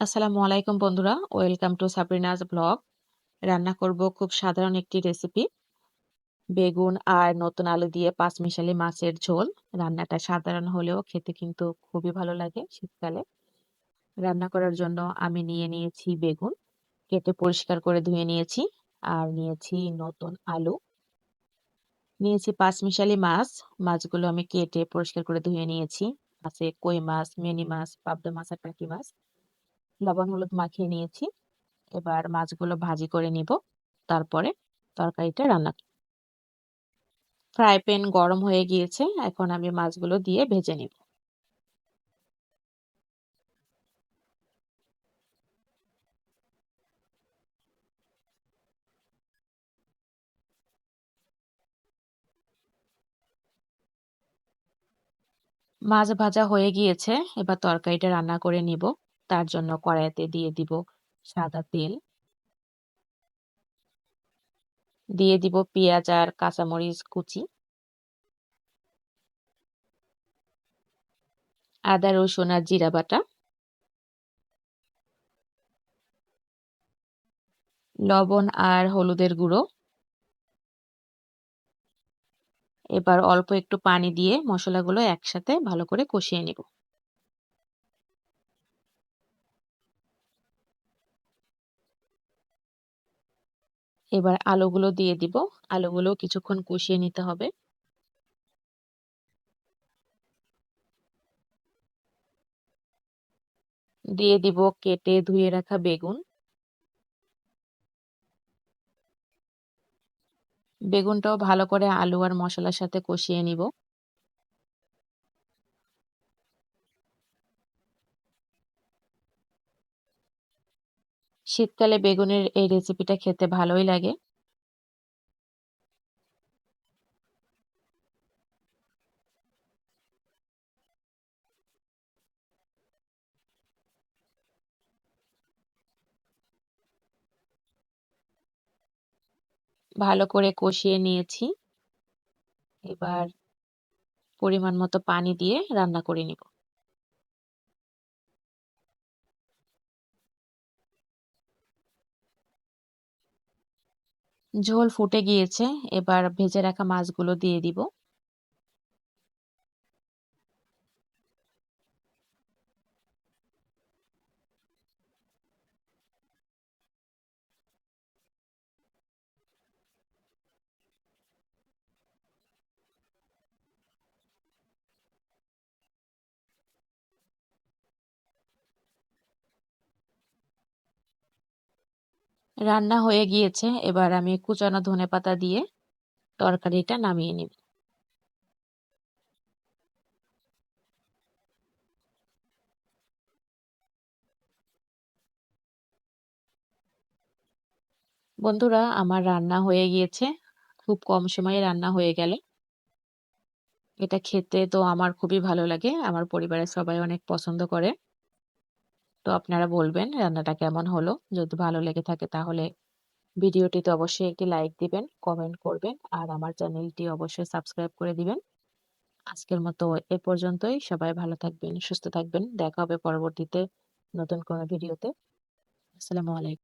আসসালামু আলাইকুম বন্ধুরা, ওয়েলকাম টু সাবরিনাস ব্লগ। রান্না করব খুব সাধারণ একটি রেসিপি। বেগুন আর নতুন আলু দিয়ে পাঁচমিশালি মাছের ঝোল। রান্নাটা সাধারণ হলেও খেতে কিন্তু খুবই ভালো লাগে শীতকালে। রান্না করার জন্য আমি নিয়ে নিয়েছি বেগুন, কেটে পরিষ্কার করে ধুয়ে নিয়েছি আর নিয়েছি নতুন আলু। নিয়েছি পাঁচমিশালি মাছ, মাছগুলো আমি কেটে পরিষ্কার করে ধুয়ে নিয়েছি। আছে কই মাছ, মিনি মাছ, পাবদা মাছ আর টাকি মাছ। লবণ, হলুদ মাখিয়ে নিয়েছি। এবার মাছগুলো ভাজি করে নিব। তারপরে তরকারিটা রান্না ফ্রাই প্যান গরম হয়ে গিয়েছে। এখন আমি মাছগুলো দিয়ে ভেজে নিব। মাছ ভাজা হয়ে গিয়েছে। এবার তরকারিটা রান্না করে নিব। তার জন্য কড়াইতে দিয়ে দিব সাদা তেল। দিয়ে দিব পেঁয়াজ আর কাঁচামরিচ কুচি। আদা, রসুন আর জিরা বাটা। লবণ আর হলুদের গুঁড়ো। এবার অল্প একটু পানি দিয়ে মশলাগুলো একসাথে ভালো করে কষিয়ে নিব। এবার আলুগুলো দিয়ে দিব। আলুগুলো কিছুক্ষণ কষিয়ে নিতে হবে। দিয়ে দিব কেটে ধুয়ে রাখা বেগুন। বেগুনটাও ভালো করে আলু আর মশলার সাথে কষিয়ে নিব। শীতকালে বেগুনের এই রেসিপিটা খেতে ভালোই লাগে। ভালো করে কষিয়ে নিয়েছি। এবার পরিমাণ মতো পানি দিয়ে রান্না করে নিব। ঝোল ফুটে গিয়েছে এবার ভেজে রাখা মাছগুলো দিয়ে দিব। রান্না হয়ে গিয়েছে, এবার আমি কুচানো ধনে পাতা দিয়ে তরকারিটা নামিয়ে নিব। বন্ধুরা, আমার রান্না হয়ে গিয়েছে, খুব কম সময়ে রান্না হয়ে গেল। এটা খেতে তো আমার খুবই ভালো লাগে, আমার পরিবারের সবাই অনেক পছন্দ করে। তো আপনারা বলবেন রান্নাটা কেমন হলো? যদি ভালো লেগে থাকে তাহলে ভিডিওটিতে অবশ্যই একটি লাইক দিবেন, কমেন্ট করবেন আর আমার চ্যানেলটি অবশ্যই সাবস্ক্রাইব করে দিবেন। আজকের মতো এ পর্যন্তই। সবাই ভালো থাকবেন, সুস্থ থাকবেন। দেখা হবে পরবর্তীতে নতুন কোনো ভিডিওতে। আসসালামু আলাইকুম।